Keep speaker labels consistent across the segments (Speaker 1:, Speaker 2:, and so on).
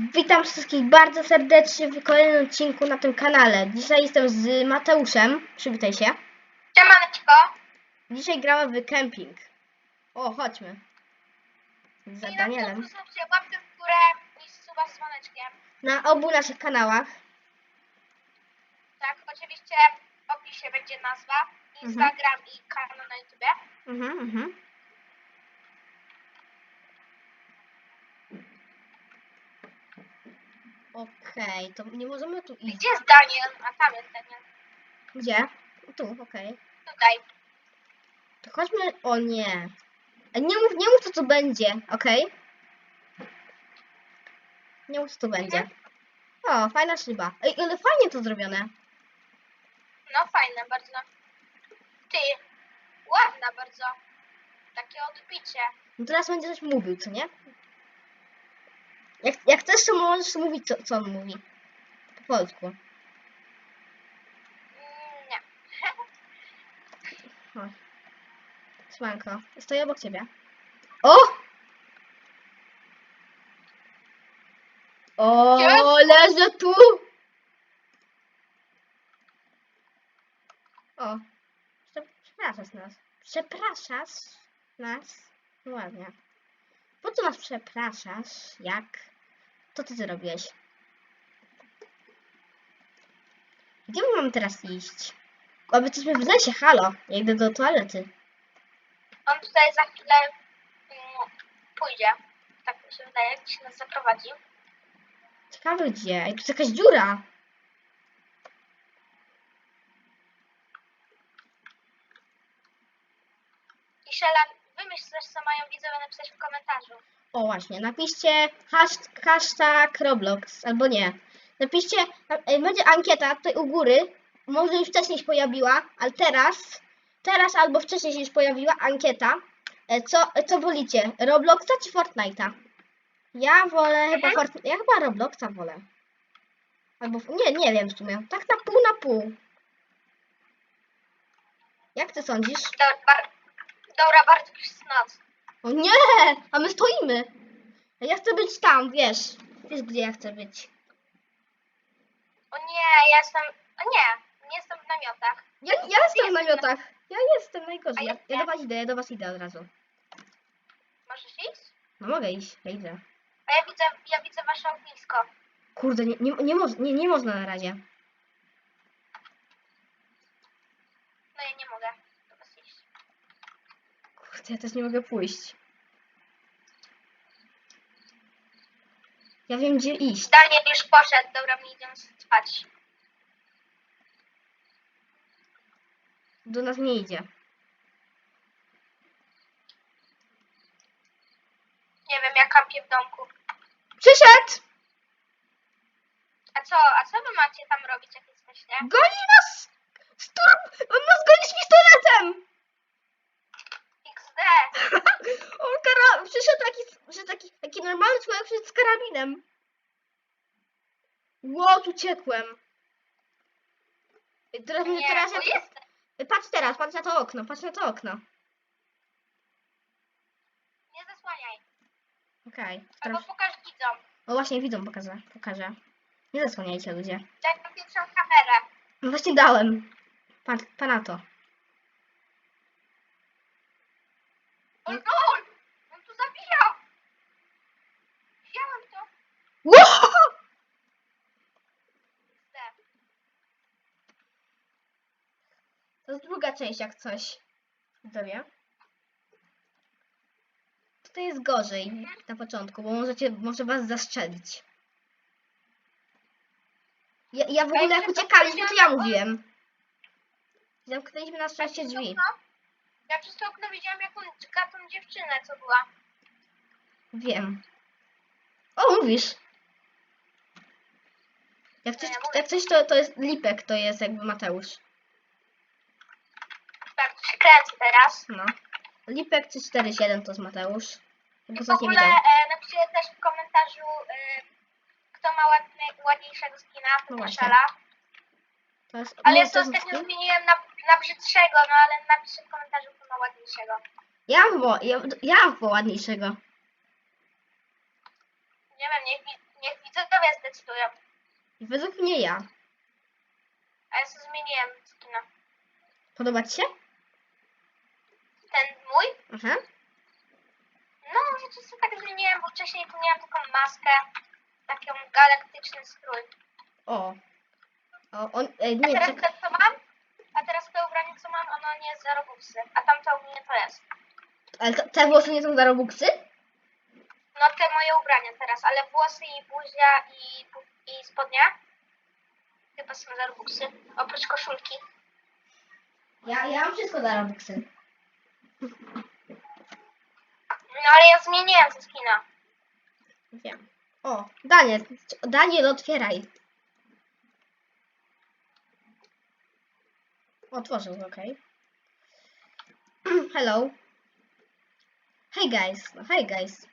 Speaker 1: Witam wszystkich bardzo serdecznie w kolejnym odcinku na tym kanale. Dzisiaj jestem z Mateuszem. Przywitaj się.
Speaker 2: Siemaneczko.
Speaker 1: Dzisiaj gramy w camping. O, chodźmy. Za
Speaker 2: I
Speaker 1: Danielem.
Speaker 2: Zostawcie łapkę w górę i suba z dzwoneczkiem.
Speaker 1: Na obu naszych kanałach.
Speaker 2: Tak, oczywiście w opisie będzie nazwa, Instagram i kanał na YouTube.
Speaker 1: Mhm, mhm. Okej, to nie możemy tu iść.
Speaker 2: Gdzie jest Daniel? A tam jest Daniel.
Speaker 1: Gdzie? Tu, okej.
Speaker 2: Tutaj.
Speaker 1: To chodźmy. O nie. E, Nie mów, nie mów co tu będzie, okej? Nie mów co tu będzie. O, fajna szyba. Ej, ale fajnie to zrobione.
Speaker 2: No fajne bardzo. Ty, ładna bardzo. Takie odbicie.
Speaker 1: No teraz będzie coś mówił, co nie? Jak, jak chcesz, to możesz mówić, co, co on mówi. Po polsku.
Speaker 2: Nie.
Speaker 1: Chodź. Smanko, stoję obok ciebie. O! O, leżę tu! O, prze- przepraszasz nas. Przepraszasz nas? No ładnie. Po co nas przepraszasz, jak? To ty zrobiłeś. Gdzie my mamy teraz iść? Aby jesteśmy w lesie, halo. Ja idę do toalety.
Speaker 2: On tutaj za chwilę mm, pójdzie. Tak mi się wydaje, gdzieś nas zaprowadzi.
Speaker 1: Ciekawe gdzie. Ej, tu jest jakaś dziura.
Speaker 2: I Shela, wymyśl coś, co mają widzowie napisać w komentarzu.
Speaker 1: O właśnie, napiszcie hasz- hashtag Roblox, albo nie. Napiszcie, e, będzie ankieta tutaj u góry, może już wcześniej się pojawiła, ale teraz, teraz albo wcześniej się już pojawiła ankieta. E, Co, e, co wolicie, Robloxa czy Fortnite'a? Ja wolę chyba
Speaker 2: Mhm.
Speaker 1: Fort... ja chyba Robloxa wolę. Albo, nie, nie wiem w sumie, tak na pół na pół. Jak ty sądzisz?
Speaker 2: Dobra, bar- dobra bardzo noc.
Speaker 1: O nie! A my stoimy! Ja chcę być tam, wiesz. Wiesz, gdzie ja chcę być.
Speaker 2: O nie, ja jestem. O nie, nie jestem w namiotach.
Speaker 1: Ja, ja jestem w namiotach. Ja jestem najgorzej. Ja,
Speaker 2: ja
Speaker 1: ja do was idę, ja do was idę od razu.
Speaker 2: Możesz iść?
Speaker 1: No mogę iść, ja idę.
Speaker 2: A ja widzę, ja widzę wasze ognisko.
Speaker 1: Kurde, nie, nie, nie, nie, nie można na razie.
Speaker 2: No ja nie mogę.
Speaker 1: Ja też nie mogę pójść. Ja wiem, gdzie iść.
Speaker 2: Daniel już poszedł, dobra, my idziemy spać.
Speaker 1: Do nas nie idzie.
Speaker 2: Nie wiem, ja kampię w domku.
Speaker 1: Przyszedł!
Speaker 2: A co, a co wy macie tam robić, jak jesteście?
Speaker 1: Goni nas! Sturm! On nas goni z pistoletem! On kara... Przyszedł taki, że taki, taki normalny człowiek przyszedł z karabinem. Ło, tu ciekłem. I Teraz,
Speaker 2: Nie,
Speaker 1: teraz
Speaker 2: bo
Speaker 1: ja...
Speaker 2: jest.
Speaker 1: Patrz teraz, patrz na to okno, patrz na to okno.
Speaker 2: Nie zasłaniaj.
Speaker 1: Okej.
Speaker 2: Albo
Speaker 1: teraz-
Speaker 2: pokaż widzom.
Speaker 1: O właśnie, widzą, pokażę, pokażę. Nie zasłaniajcie ludzie.
Speaker 2: Daj mi pierwszą kamerę.
Speaker 1: No właśnie dałem. Patrz, pa na to.
Speaker 2: O no! On tu zabija! Wziąłem to. XD.
Speaker 1: To jest druga część jak coś. Widzowie. Tutaj jest gorzej na początku, bo możecie, może was zastrzelić. Ja, ja w ogóle jak uciekaliśmy, to ja mówiłem. Zamknęliśmy na szczęście drzwi.
Speaker 2: Ja przez to okno widziałam jakąś gatą dziewczynę, co była.
Speaker 1: Wiem. O, mówisz. Jak coś,
Speaker 2: No mówię.
Speaker 1: jak coś to, to jest Lipek, to jest jakby Mateusz.
Speaker 2: Tak, to się teraz.
Speaker 1: No. Lipek 347 to jest Mateusz.
Speaker 2: I w ogóle e, napiszcie też w komentarzu, e, kto ma ładny, ładniejszego skina, to
Speaker 1: No
Speaker 2: no
Speaker 1: właśnie. To jest,
Speaker 2: Ale ja
Speaker 1: to
Speaker 2: to
Speaker 1: jest
Speaker 2: ostatnio
Speaker 1: skin?
Speaker 2: zmieniłem na, na brzydszego, no ale napiszcie w komentarzu, kto ma ładniejszego.
Speaker 1: Ja chyba- ja, ja chyba ładniejszego.
Speaker 2: Nie wiem, niech, wi- Niech widzowie zdecydują.
Speaker 1: I według mnie ja.
Speaker 2: A ja sobie zmieniłem skina.
Speaker 1: Podoba ci się?
Speaker 2: Ten mój?
Speaker 1: Aha.
Speaker 2: No, wiecie co, tak zmieniłem, bo wcześniej tu miałem taką maskę. Taką galaktyczny strój.
Speaker 1: O. O, on, ej,
Speaker 2: A
Speaker 1: nie,
Speaker 2: teraz
Speaker 1: czekaj.
Speaker 2: to, co mam? A teraz to ubranie, co mam, ono nie jest za robuxy. A tamto u mnie to jest.
Speaker 1: Ale to, te włosy nie są za robuxy?
Speaker 2: No te moje ubrania teraz, ale włosy i buzia i, i spodnia chyba są za robuxy. Oprócz koszulki.
Speaker 1: Ja, ja mam wszystko za robuxy.
Speaker 2: No ale ja zmieniłem ze skina.
Speaker 1: Wiem. O, Daniel. Daniel, otwieraj. Otworzył, okej. Hello. Hey guys. Hey guys.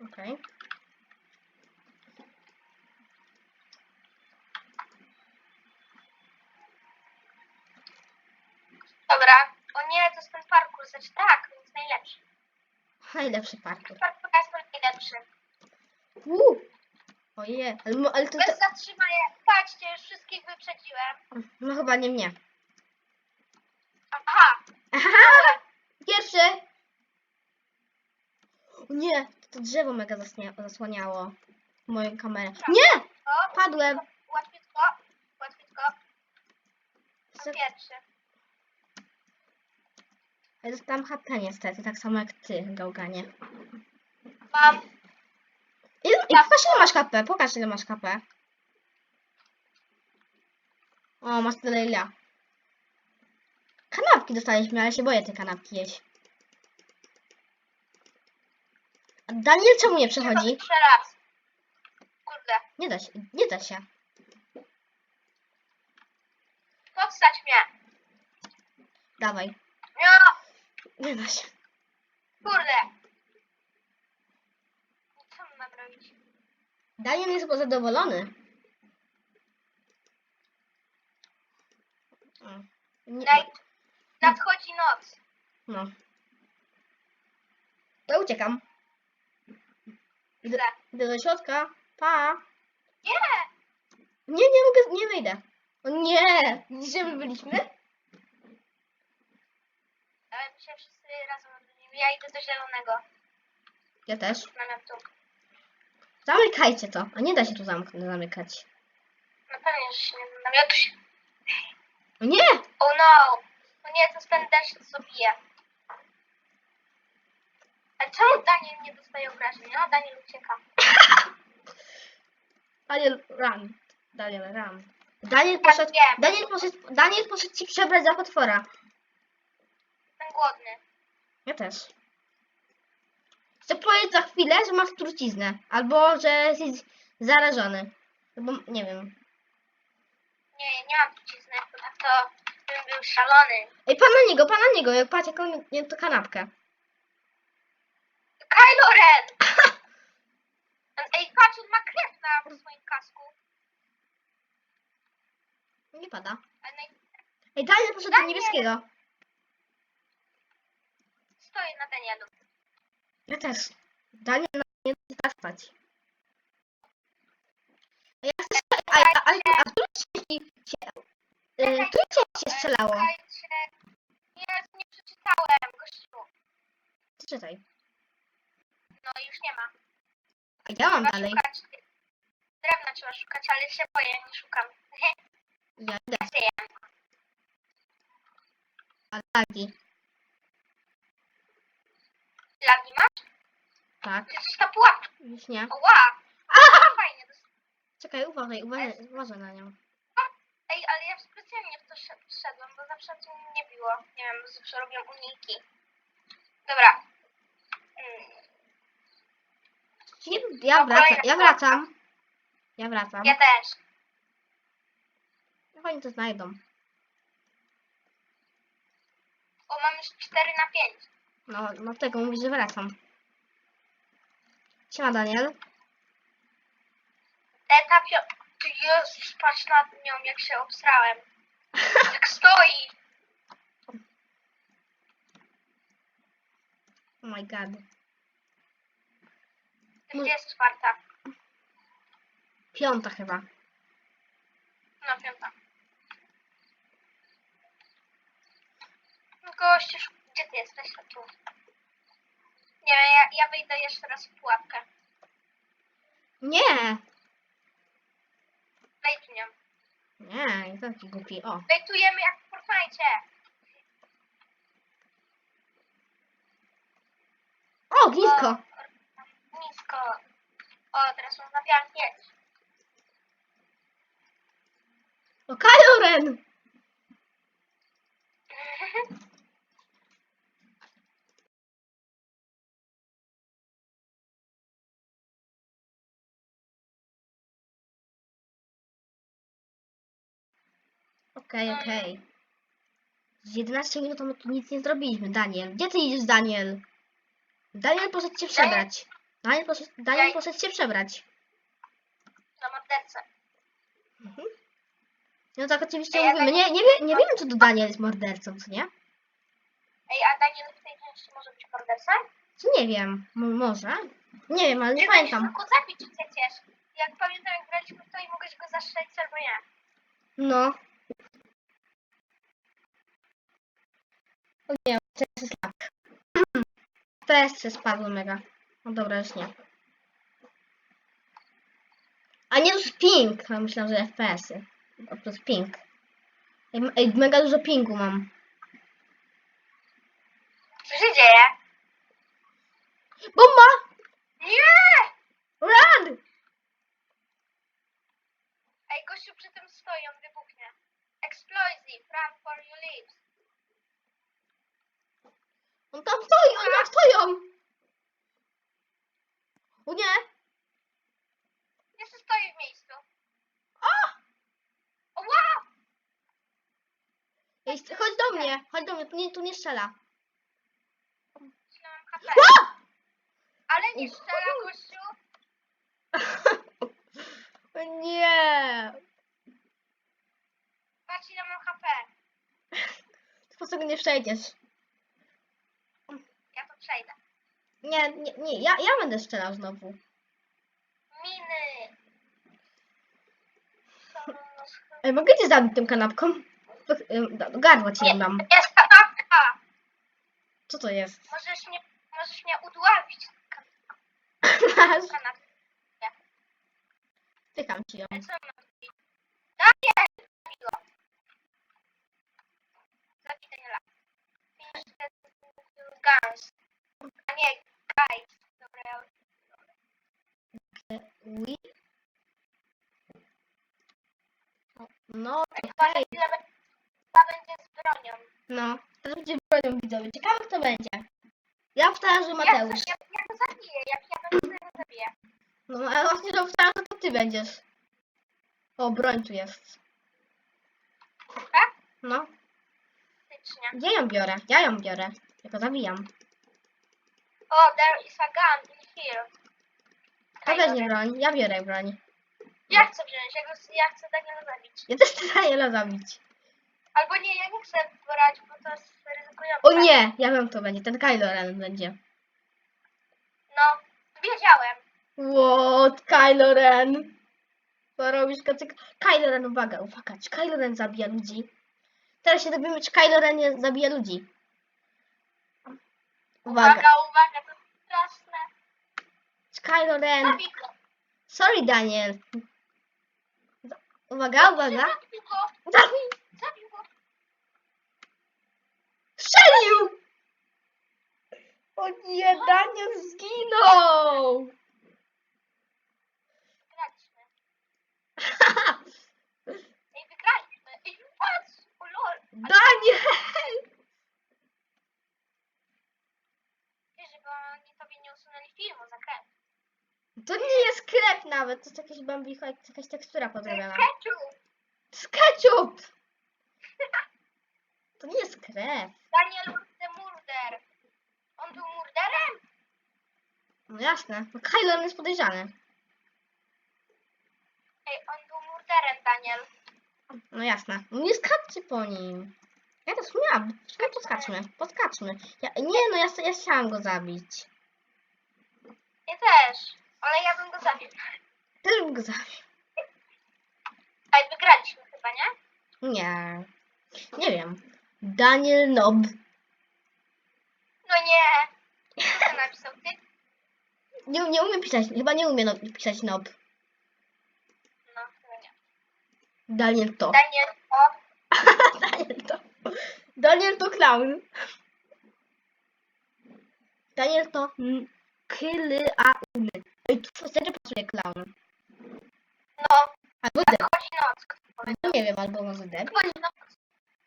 Speaker 1: Okej.
Speaker 2: Najlepszy
Speaker 1: parkour.
Speaker 2: Parkour jest najlepszy.
Speaker 1: Uuu. Oje, ale, mo- ale to,
Speaker 2: Bez
Speaker 1: to...
Speaker 2: zatrzymania. Patrzcie, już wszystkich wyprzedziłem.
Speaker 1: No chyba nie mnie.
Speaker 2: Aha.
Speaker 1: Aha! Pierwszy! O nie, to drzewo mega zasnia- zasłaniało moją kamerę. Nie!
Speaker 2: O,
Speaker 1: Padłem!
Speaker 2: łatwiutko. Łatwiutko. Pierwszy.
Speaker 1: Ja dostałam HP niestety, tak samo jak ty, gałganie.
Speaker 2: Mam.
Speaker 1: Ile, i pokaż ile masz HP, pokaż ile masz HP. O, masz tyle ile. Kanapki dostaliśmy, ale się boję te kanapki jeść. A Daniel czemu nie przechodzi?
Speaker 2: Jeszcze raz. Kurde.
Speaker 1: Nie da się, nie da się.
Speaker 2: Podstać mnie.
Speaker 1: Dawaj. Nie da się.
Speaker 2: Kurde. Co mam robić?
Speaker 1: Daniel jest chyba zadowolony. O. Nie,
Speaker 2: Naj... Nadchodzi noc.
Speaker 1: no. To uciekam. Idę,
Speaker 2: Źle.
Speaker 1: idę do środka. Pa.
Speaker 2: Nie.
Speaker 1: Nie, nie mogę, nie wyjdę. O nie! Że my byliśmy?
Speaker 2: Się wszyscy razem odmienimy. Ja idę do zielonego
Speaker 1: Ja też.
Speaker 2: namiotu.
Speaker 1: Zamykajcie to. A nie da się tu zamk- zamykać.
Speaker 2: No pewnie, że się nie namiotu się.
Speaker 1: O nie!
Speaker 2: Oh no. No nie, to ten deszcz, co bije. A czemu Daniel nie dostaje obrażeń? No, Daniel ucieka.
Speaker 1: Daniel, run. Daniel, run. Daniel poszedł,
Speaker 2: wiem.
Speaker 1: Daniel poszedł, Daniel poszedł ci przebrać za potwora.
Speaker 2: Głodny.
Speaker 1: Ja też. Chcę powiedzieć za chwilę, że masz truciznę. Albo, że jesteś zarażony. Albo, nie wiem.
Speaker 2: Nie, nie mam trucizny, tak to bym był szalony.
Speaker 1: Ej, pan na niego, pan na niego. Jak patrz, jaką nie, to kanapkę.
Speaker 2: Kylo Ren! Ej, patrz, on ma krew na swoim kasku.
Speaker 1: Nie pada.
Speaker 2: Ale naj...
Speaker 1: Ej, Daniel poszedł do niebieskiego.
Speaker 2: Stoi na Danielu.
Speaker 1: Ja też. Daniel na nie da spać. A ja chcę. A, a, a, a której części się... Y, której części się strzelało?
Speaker 2: Czekajcie. Nie, nie przeczytałem, gościu.
Speaker 1: Czytaj.
Speaker 2: No już nie ma.
Speaker 1: A ja mam
Speaker 2: Trzeba
Speaker 1: dalej.
Speaker 2: szukać. Drewna trzeba szukać, ale się boję, nie szukam.
Speaker 1: Ja idę.
Speaker 2: Wiem.
Speaker 1: A lagi.
Speaker 2: Lagi masz?
Speaker 1: Tak.
Speaker 2: Przecież ta pułapka.
Speaker 1: Już nie.
Speaker 2: Ła! A, fajnie. dos-
Speaker 1: Czekaj, uważaj, uważaj, uważaj na nią.
Speaker 2: Ej, ale ja specjalnie w to szed- szedłem, bo zawsze tu nie było. Nie wiem, zawsze robię uniki. Dobra. Mm,
Speaker 1: Ja wracam, ja wracam. Ja wracam.
Speaker 2: Ja też.
Speaker 1: Jak oni to znajdą?
Speaker 2: O, mam już 4 na 5.
Speaker 1: No, no tego mówi, że wracam. Siema Daniel.
Speaker 2: Etap. Jezus, patrz na nią, jak się obsrałem. tak stoi.
Speaker 1: Oh my god.
Speaker 2: Gdzie jest czwarta?
Speaker 1: Piąta chyba.
Speaker 2: No piąta. No Gościu, gdzie ty jesteś? A Tu. Nie, ja, ja wyjdę jeszcze raz w pułapkę.
Speaker 1: Nie!
Speaker 2: Wejdę
Speaker 1: Nie, nie taki głupi. O.
Speaker 2: Wejtujemy jak w Fortnite.
Speaker 1: O, ognisko!
Speaker 2: O, Nisko. O, teraz można pięć.
Speaker 1: O, Kylo Ren! Okej, okej. Z 11 minut to my tu nic nie zrobiliśmy, Daniel. Gdzie ty idziesz, Daniel? Daniel poszedł się przebrać. Daniel poszedł, Daniel poszedł się przebrać.
Speaker 2: Na mordercę.
Speaker 1: Mhm. No tak oczywiście
Speaker 2: Ej,
Speaker 1: mówimy. Nie, nie, wie, nie wiemy, czy to Daniel jest mordercą, co nie?
Speaker 2: Ej, a Daniel w tej części może być mordercą?
Speaker 1: Czy nie wiem. M- może? Nie wiem, ale nie
Speaker 2: Czy
Speaker 1: pamiętam.
Speaker 2: mógł zabić przecież? Jak pamiętam, jak graliśmy w to i mogłeś go zastrzelić albo nie.
Speaker 1: No. O nie, teraz jest lag. Teraz się spadło mega. No dobra, już nie. A nie, jest ping. Ja myślałam, że FPS-y. To jest ping. Ej, mega dużo pingu mam.
Speaker 2: Co się dzieje?
Speaker 1: Bomba!
Speaker 2: Nie!
Speaker 1: Run!
Speaker 2: Ej, gościu przy tym stoi, on wybuchnie. Explosive, run for your lives.
Speaker 1: On tam stoi, oni tam stoją! O nie!
Speaker 2: Jeszcze stoi w miejscu. O, wow!
Speaker 1: Ej, chodź do mnie, chodź do mnie, tu nie, tu nie strzela.
Speaker 2: Myślałem HP.
Speaker 1: A!
Speaker 2: Ale nie strzela, gościu.
Speaker 1: O nie!
Speaker 2: Patrz ile mam HP.
Speaker 1: Po prostu nie przejdziesz.
Speaker 2: Przejdę.
Speaker 1: Nie, nie, nie, ja, ja będę strzelał znowu.
Speaker 2: Miny.
Speaker 1: Ej, mogę cię zabić tą kanapką? Wy- ym, Gardła ci ją dam.
Speaker 2: Jest kanapka.
Speaker 1: Co to jest?
Speaker 2: Możesz mnie, możesz mnie udławić.
Speaker 1: Masz.
Speaker 2: Kanapkę.
Speaker 1: Tykam ci ją.
Speaker 2: Co mam zrobić? Daniel! Zabiło. Zabij Daniela. Finish the guns. A nie, guys. Dobra, ja
Speaker 1: Ui. O, No,
Speaker 2: Chyba
Speaker 1: okej.
Speaker 2: za chwilę be- chyba będzie z bronią.
Speaker 1: No, teraz będzie bronią widzowie. Ciekawe kto będzie. Ja wstaję, że
Speaker 2: Ja,
Speaker 1: Mateusz.
Speaker 2: ja, ja go zabiję. Ja to ja go zabiję.
Speaker 1: No, ale właśnie, że wstaję, że to ty będziesz. O, broń tu jest.
Speaker 2: Tak?
Speaker 1: No,
Speaker 2: Faktycznie.
Speaker 1: ja ją biorę, ja ją biorę. Ja go zabijam.
Speaker 2: O, there is a gun in here.
Speaker 1: To weźmie broń, ja biorę broń.
Speaker 2: Ja chcę wziąć, ja, go, ja chcę Daniela zabić.
Speaker 1: Ja też chcę Daniela zabić.
Speaker 2: Albo nie, ja nie chcę brać, bo to jest ryzykujące.
Speaker 1: O nie, ja wiem kto będzie, ten Kylo Ren będzie.
Speaker 2: No, wiedziałem.
Speaker 1: What, Kylo Ren? Co robisz, kacyk? Kylo Ren, uwaga, uwaga, czy Kylo Ren zabija ludzi? Teraz się dowiemy, czy Kylo Ren nie zabija ludzi. Uwaga,
Speaker 2: Uwaga, uwaga, to straszne.
Speaker 1: czy Kylo Ren...
Speaker 2: Zabij go.
Speaker 1: Sorry, Daniel. Uwaga, uwaga.
Speaker 2: Zabił go.
Speaker 1: Zabij!
Speaker 2: Zabił go.
Speaker 1: Strzelił! O nie, Daniel zginął!
Speaker 2: Wygraliśmy. Ej, wygraliśmy. Ej, patrz. O lol.
Speaker 1: Daniel!
Speaker 2: Wiesz, żeby oni tobie nie usunęli filmu za krew.
Speaker 1: To nie jest krew nawet, to jest jakaś bambicha, jakaś tekstura podrobiona.
Speaker 2: ketchup.
Speaker 1: To jest ketchup! To nie jest krew.
Speaker 2: Daniel the murder. On był murderem?
Speaker 1: No jasne, no Kylo Ren jest podejrzany.
Speaker 2: Ej, on był murderem, Daniel.
Speaker 1: No jasne. Nie skaczcie po nim. Ja też miałam. Czekaj, podskaczmy. Podskaczmy. Ja, nie, no ja, ja chciałam go zabić.
Speaker 2: Ja też, ale ja bym go zabił.
Speaker 1: Też bym go zabił.
Speaker 2: Ale wygraliśmy chyba, nie?
Speaker 1: Nie. Nie wiem. Daniel Nob.
Speaker 2: No nie. Co to napisał ty?
Speaker 1: Nie, nie umiem pisać. Chyba nie umie no, pisać Nob.
Speaker 2: No, chyba nie.
Speaker 1: Daniel to.
Speaker 2: Daniel, o,
Speaker 1: Daniel to. Daniel to clown. Daniel to mm, kyly a uny. Ej, tu wtedy pasuje clown.
Speaker 2: no,
Speaker 1: Albo deb.
Speaker 2: chodzi noc.
Speaker 1: No nie wiem, albo może.
Speaker 2: Chodzi noc.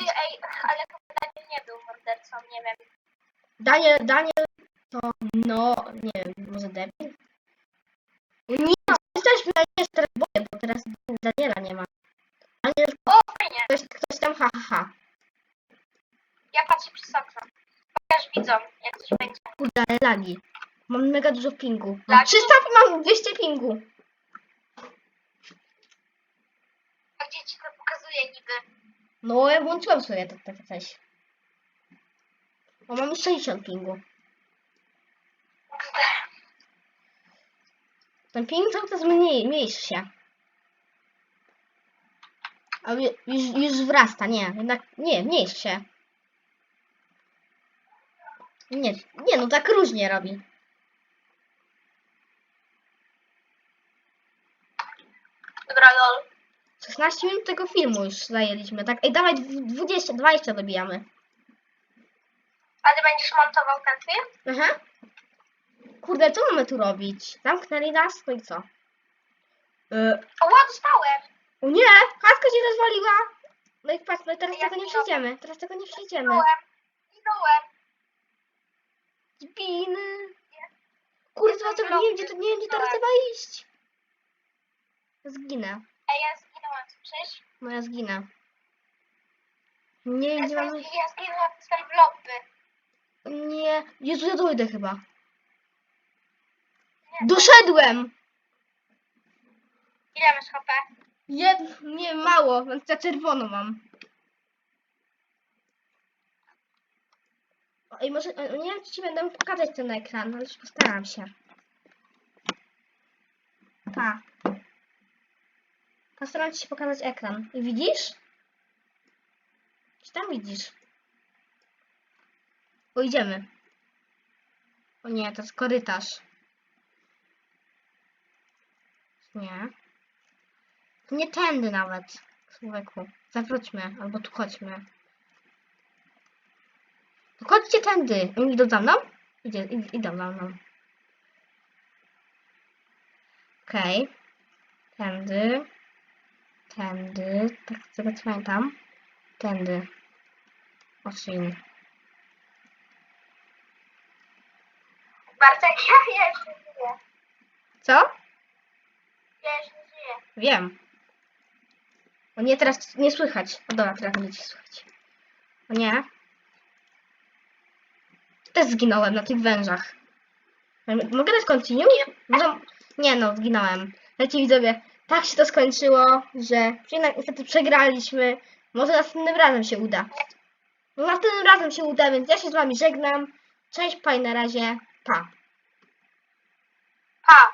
Speaker 2: Ej, ale chyba Daniel nie był mordercą, nie wiem.
Speaker 1: Daniel, Daniel to no, nie wiem, może debil? Nie, też ja nie teraz boję, bo teraz Daniela nie ma. Daniel,
Speaker 2: O, fajnie.
Speaker 1: ktoś, ktoś tam ha, ha, ha.
Speaker 2: Ja patrzę przez okno. Pokaż widzą, jak coś będzie.
Speaker 1: Kurde, ale lagi. Mam mega dużo pingu. Mam
Speaker 2: Lagi?
Speaker 1: 300, mam 200 pingu.
Speaker 2: A gdzie ci to pokazuje niby?
Speaker 1: No, ja włączyłam sobie to takie coś. O, mam już 60 pingu. Ten ping cały czas mniej, mniejszy się. A ju- już, już wzrasta, nie, jednak, nie, mniejszy się. Nie, nie, no tak różnie robi.
Speaker 2: Dobra, lol.
Speaker 1: 16 minut tego filmu już zajęliśmy, tak? Ej, dawaj, dw- 20, 20 dobijamy.
Speaker 2: A ty będziesz montował ten film?
Speaker 1: Aha. Kurde, co mamy tu robić? Zamknęli nas, no i co? Yy,
Speaker 2: O, ła, dostałem.
Speaker 1: o nie, chatka się rozwaliła. No i patrz, no i teraz
Speaker 2: Ja
Speaker 1: tego nie
Speaker 2: zginąłem.
Speaker 1: przejdziemy, teraz tego nie przejdziemy.
Speaker 2: Zginąłem. Zginąłem.
Speaker 1: Zbiny. Kurde,
Speaker 2: Jestem
Speaker 1: to nie wiem, gdzie, to, nie wiem, gdzie teraz trzeba iść. Zginę.
Speaker 2: Ej, zginąłem, słyszysz?
Speaker 1: No ja zginę. Nie
Speaker 2: Ja,
Speaker 1: gdzie mamy...
Speaker 2: ja zginąłem z tej blobby.
Speaker 1: Nie. Jezu, ja dojdę chyba. Doszedłem!
Speaker 2: Ile masz HP?
Speaker 1: Jed... Nie, mało. Za czerwono mam. I może... o, Nie wiem, czy ci będę pokazać ten ekran, ale już postaram się. Pa. Postaram się pokazać ekran. Widzisz? Czy tam widzisz? O, idziemy. O nie, to jest korytarz. Nie. Nie tędy nawet, człowieku. Zawróćmy, albo tu chodźmy. To chodźcie tędy. Oni idą za mną? Idzie, id, idą za mną. Okej. Tędy. Tędy. Tak, z tego co pamiętam. Tędy. Osin.
Speaker 2: Bartek, ja jeszcze żyję.
Speaker 1: Co?
Speaker 2: Ja jeszcze żyję.
Speaker 1: Wiem. O nie, teraz nie słychać. O dobra, teraz będziecie słychać. O nie. Też zginąłem na tych wężach. Mogę dać continue? Może... Nie no, zginąłem. Lecie widzowie, tak się to skończyło, że jednak niestety przegraliśmy. Może następnym razem się uda. No, następnym razem się uda, więc ja się z wami żegnam. Cześć, paj na razie. Pa.
Speaker 2: Pa.